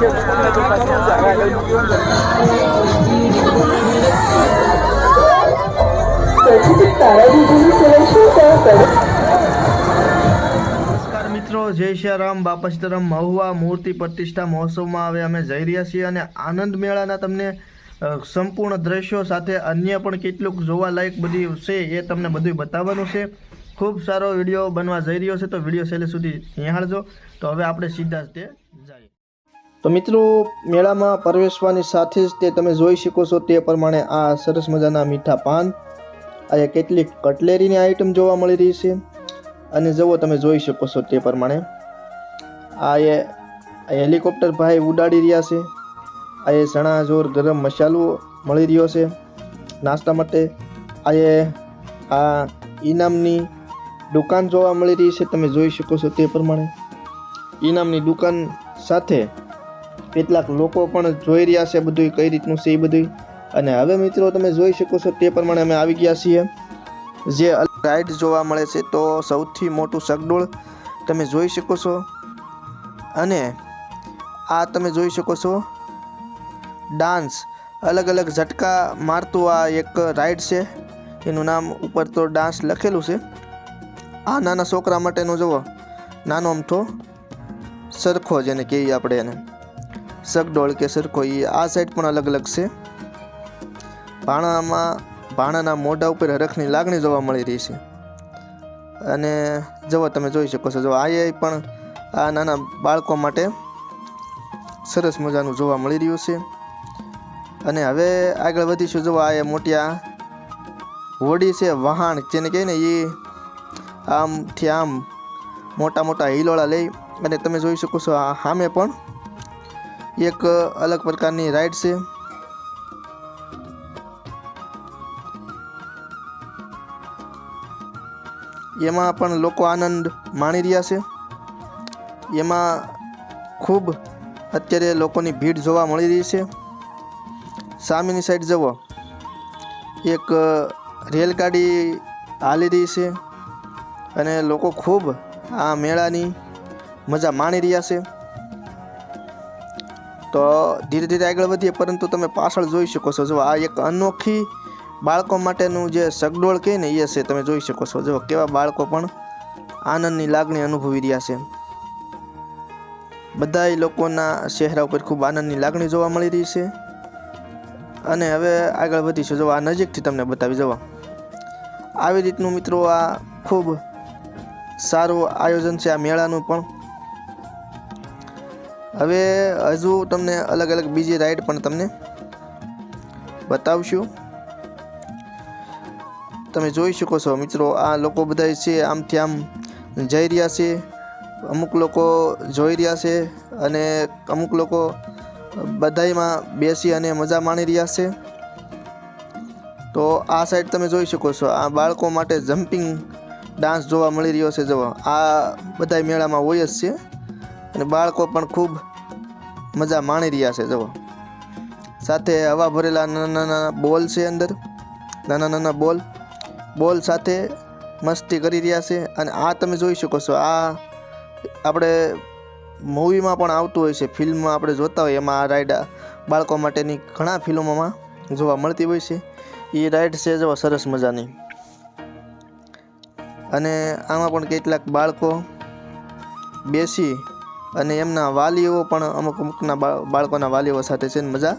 નમસ્કાર મિત્રો, જય શ્યારામ. રામ બાપા સીતારામ મહુવા મૂર્તિ પ્રતિષ્ઠા મહોત્સવમાં હવે અમે જઈ રહ્યા છીએ અને આનંદ મેળાના તમને સંપૂર્ણ દ્રશ્યો સાથે અન્ય પણ કેટલુંક જોવાલાયક બધી છે એ તમને બધું બતાવવાનું છે. ખૂબ સારો વીડિયો બનવા જઈ રહ્યો છે, તો વીડિયો છેલ્લે સુધી નિહાળજો. તો હવે આપણે સીધા જ તે જઈએ. તો મિત્રો, મેળામાં પ્રવેશવાની સાથે જ તે તમે જોઈ શકો છો તે પ્રમાણે આ સરસ મજાના મીઠા પાન. અહીંયા કેટલીક કટલેરીની આઈટમ જોવા મળી રહી છે. અને જુઓ તમે જોઈ શકો છો તે પ્રમાણે. આ એ હેલિકોપ્ટર ભાઈ ઉડાડી રહ્યા છે. આ એ ચણા જોર ગરમ મસાલો મળી રહ્યો છે. નાસ્તા માટે આ એ આ ઇનામની દુકાન જોવા મળી રહી છે, તમે જોઈ શકો છો તે પ્રમાણે. ઇનામની દુકાન સાથે કેટલાક લોકો પણ જોઈ રહ્યા છે બધું કઈ રીતનું છે એ બધું. અને હવે મિત્રો તમે જોઈ શકો છો તે પ્રમાણે અમે આવી ગયા છીએ. જે રાઈડ જોવા મળે છે તો સૌથી મોટું સગડોળ તમે જોઈ શકો છો. અને આ તમે જોઈ શકો છો. ડાન્સ. અલગ અલગ ઝટકા મારતું આ એક રાઈડ છે. એનું નામ ઉપર તો ડાન્સ લખેલું છે. આ નાના છોકરા માટેનો જુઓ. નાનો અમથો સરખો જેને કહીએ આપણે એને. સગડોળ કે સરખો એ આ સાઈડ પણ અલગ અલગ છે. ભાણામાં ભાણાના મોઢા ઉપર હરખની લાગણી જોવા મળી રહી છે. અને જુઓ, તમે જોઈ શકો છો જો આ પણ આ નાના બાળકો માટે સરસ મજાનું જોવા મળી રહ્યું છે. અને હવે આગળ વધીશું જો આ મોટી આ હોડી છે, વહાણ, જેને કહે ને એ આમથી આમ મોટા મોટા હિલોળા લઈ, અને તમે જોઈ શકો છો, આ સામે પણ એક અલગ પ્રકારની રાઈડ છે. એમાં પણ લોકો આનંદ માણી રહ્યા છે. એમાં ખૂબ અત્યારે લોકોની ભીડ જોવા મળી રહી છે. સામેની સાઈડ જવો એક રેલગાડી હાલી રહી છે અને લોકો ખૂબ આ મેળાની મજા માણી રહ્યા છે. તો ધીરે ધીરે આગળ વધીએ, પરંતુ તમે પાછળ જોઈ શકો છો. જો આ એક અનોખી બાળકો માટેનું જે સગડોળ કહે ને એ છે તમે જોઈ શકો છો. જો કેવા બાળકો પણ આનંદની લાગણી અનુભવી રહ્યા છે. બધાય લોકોના ચહેરા ઉપર ખૂબ આનંદની લાગણી જોવા મળી રહી છે. અને હવે આગળ વધીશું. જો આ નજીકથી તમને બતાવી જવા આવી રીતનું મિત્રો આ ખૂબ સારું આયોજન છે. આ મેળાનું પણ હવે હજુ તમને અલગ અલગ બીજી રાઈડ પણ તમને બતાવશું. તમે જોઈ શકો છો મિત્રો, આ લોકો બધા છે, આમથી આમ જઈ રહ્યા છે. અમુક લોકો જોઈ રહ્યા છે અને અમુક લોકો બધાયમાં બેસી અને મજા માણી રહ્યા છે. તો આ સાઈડ તમે જોઈ શકો છો, આ બાળકો માટે જમ્પિંગ ડાન્સ જોવા મળી રહ્યો છે. જવા આ બધા મેળામાં હોય જ છે અને બાળકો પણ ખૂબ મજા માણી રહ્યા છે, જુઓ. સાથે હવા ભરેલા નાના નાના બોલ છે અંદર. નાના નાના બોલ. બોલ સાથે મસ્તી કરી રહ્યા છે અને આ તમે જોઈ શકો છો, આ આપણે મૂવીમાં પણ આવતું હોય છે ફિલ્મમાં આપણે જોતા હોય, એમાં આ રાઈડ બાળકો માટેની ઘણા ફિલ્મોમાં જોવા મળતી હોય છે. એ રાઈડ છે જેવા સરસ મજાની. અને આમાં પણ કેટલાક બાળકો બેસી અને એમના વાલીઓ પણ અમુક અમુકના બાળકોના વાલીઓ સાથે છે ને મજા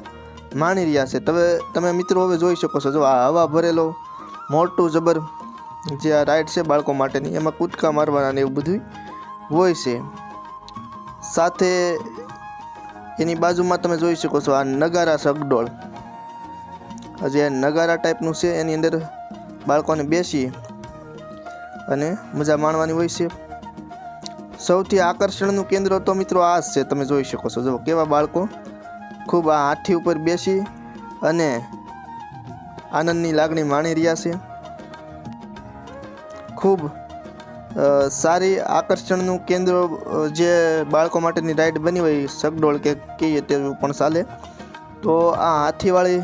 માણી રહ્યા છે. તમે તમે મિત્રો હવે જોઈ શકો છો, જો આ હવા ભરેલો, મોટું જબર જે આ રાઇડ છે બાળકો માટેની, એમાં કૂદકા મારવાના ને એવું બધું હોય છે. સાથે એની બાજુમાં તમે જોઈ શકો છો આ નગારા સગડોળ. જે નગારા ટાઈપનું છે, એની અંદર બાળકોને બેસી અને મજા માણવાની હોય છે. સૌથી આકર્ષણનું કેન્દ્ર તો મિત્રો આ જ છે, તમે જોઈ શકો છો. જો કેવા બાળકો ખૂબ આ હાથી ઉપર બેસી અને આનંદની લાગણી માણી રહ્યા છે. ખૂબ સારી આકર્ષણનું કેન્દ્ર જે બાળકો માટેની રાઈડ બની હોય, સગડોળ કે કહીએ તેવું પણ ચાલે. તો આ હાથીવાળી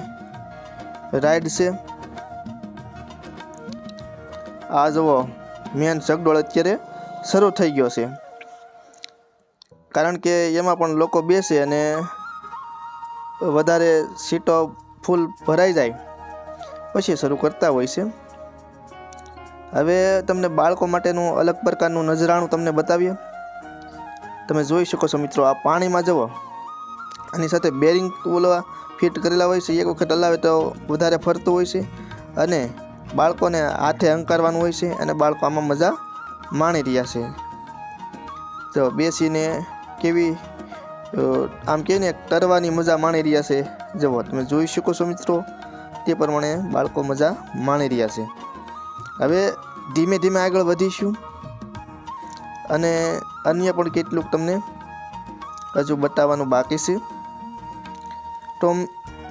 રાઈડ છે. આ જુઓ, મેન સગડોળ અત્યારે શરૂ થઈ ગયો છે. કારણ કે એમાં પણ લોકો બેસે અને વધારે સીટો ફૂલ ભરાઈ જાય. પછી શરૂ કરતા હોય છે. હવે તમને બાળકો માટેનું અલગ પ્રકારનું નજરાણું તમને બતાવીએ. તમે જોઈ શકો છો મિત્રો, આ પાણીમાં જવો આની સાથે બેરિંગ ઓલવા ફિટ કરેલા હોય છે. એક વખત હલાવે તો વધારે ફરતું હોય છે અને બાળકોને હાથે અંકારવાનું હોય છે અને બાળકો આમાં મજા માણી રહ્યા છે. તો બેસીને કેવી આમ કહે ને, તરવાની મજા માણી રહ્યા છે. જવો તમે જોઈ શકો છો મિત્રો, તે પ્રમાણે બાળકો મજા માણી રહ્યા છે. હવે ધીમે ધીમે આગળ વધીશું. અને અન્ય પણ કેટલુંક તમને હજુ બતાવવાનું બાકી છે. તો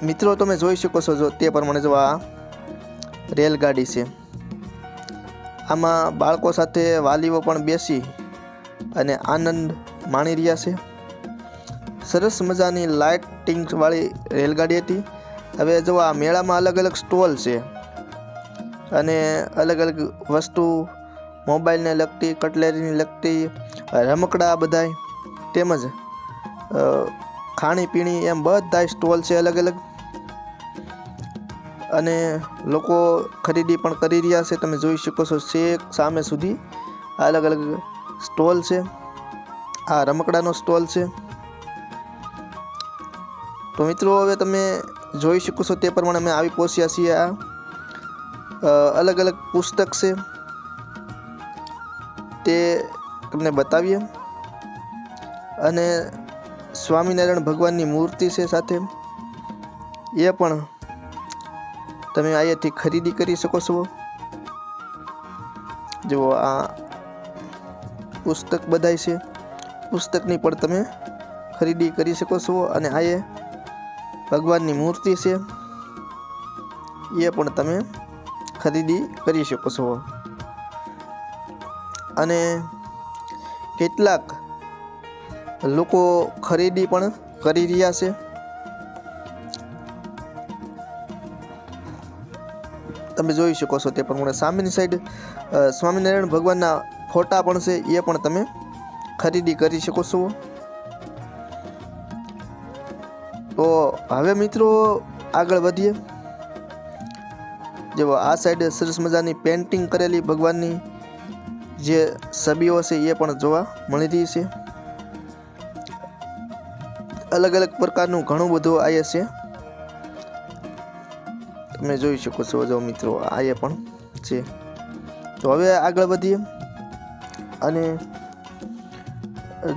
મિત્રો, તમે જોઈ શકો છો જો, તે પ્રમાણે જો આ રેલગાડી છે. આમાં બાળકો સાથે વાલીઓ પણ બેસી અને આનંદ માણી રહ્યા છે. સરસ મજાની લાઇટિંગવાળી રેલગાડી હતી. હવે જો આ મેળામાં અલગ અલગ સ્ટોલ છે. અને અલગ અલગ વસ્તુ મોબાઈલને લગતી કટલેરીને લગતી, રમકડા બધાય, તેમજ ખાણીપીણી એમ બધા સ્ટોલ છે અલગ અલગ. અને લોકો ખરીદી પણ કરી રહ્યા છે. તમે જોઈ શકો છો શેક સામે સુધી અલગ અલગ સ્ટોલ છે. આ રમકડાનો સ્ટોલ છે. તો મિત્રો, હવે તમે જોઈ શકો છો તે પ્રમાણે અમે આવી પહોંચ્યા છીએ આ અલગ અલગ પુસ્તક છે. તે તમને બતાવીએ. અને સ્વામિનારાયણ ભગવાનની મૂર્તિ છે સાથે. એ પણ તમે અહીંયાથી ખરીદી કરી શકો છો. જુઓ આ પુસ્તક બધાય છે. પુસ્તકની પણ તમે ખરીદી કરી શકો છો અને આ એ ભગવાનની મૂર્તિ છે. એ પણ તમે ખરીદી કરી શકો છો. અને કેટલાક લોકો ખરીદી પણ કરી રહ્યા છે. તમે જોઈ શકો છો તે પ્રમાણે સામેની સાઈડ સ્વામિનારાયણ ભગવાનના ફોટા પણ છે, એ પણ તમે ખરીદી કરી શકો છો. તો હવે મિત્રો આગળ વધીએ. જેવો આ સાઈડ સરસ મજાની પેન્ટિંગ કરેલી ભગવાનની. જે છબીઓ છે એ પણ જોવા મળી રહી છે. અલગ અલગ પ્રકારનું ઘણું બધું આયે છે. તમે જોઈ શકો છો જો મિત્રો આ પણ છે. તો હવે આગળ વધીએ. અને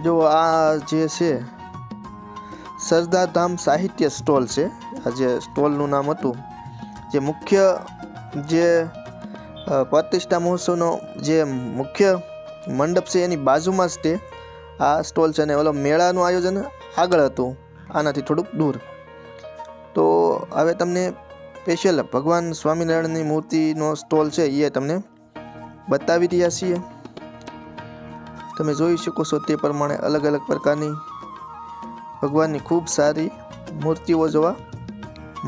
જો આ જે છે સરદાર ધામ સાહિત્ય સ્ટોલ છે, આ જે સ્ટોલનું નામ હતું, જે મુખ્ય જે પ્રતિષ્ઠા મહોત્સવનો જે મુખ્ય મંડપ છે એની બાજુમાં જ તે આ સ્ટોલ છે અને ઓલો મેળાનું આયોજન આગળ હતું, આનાથી થોડુંક દૂર. તો હવે તમને સ્પેશિયલ ભગવાન સ્વામિનારાયણની મૂર્તિનો સ્ટોલ છે એ તમને બતાવી રહ્યા છીએ. તમે જોઈ શકો છો તે પ્રમાણે અલગ અલગ પ્રકારની ભગવાનની ખૂબ સારી મૂર્તિઓ જોવા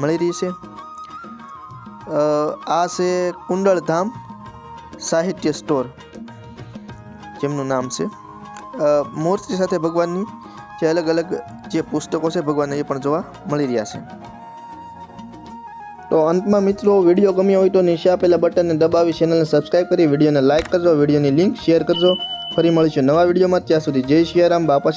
મળી રહી છે. આ છે કુંડળધામ સાહિત્ય સ્ટોર જેમનું નામ છે. મૂર્તિ સાથે ભગવાનની જે અલગ અલગ જે પુસ્તકો છે ભગવાનને એ પણ જોવા મળી રહ્યા છે. તો અંતમાં મિત્રો, વીડિયો ગમ્યો હોય તો નીચે આપેલા બટનને દબાવી ચેનલને સબસ્ક્રાઈબ કરી, વિડીયોને લાઇક કરજો, વિડીયોની લિંક શેર કરજો. ફરી મળીશું નવા વિડીયોમાં. ત્યાં સુધી જય સિયારામ બાપા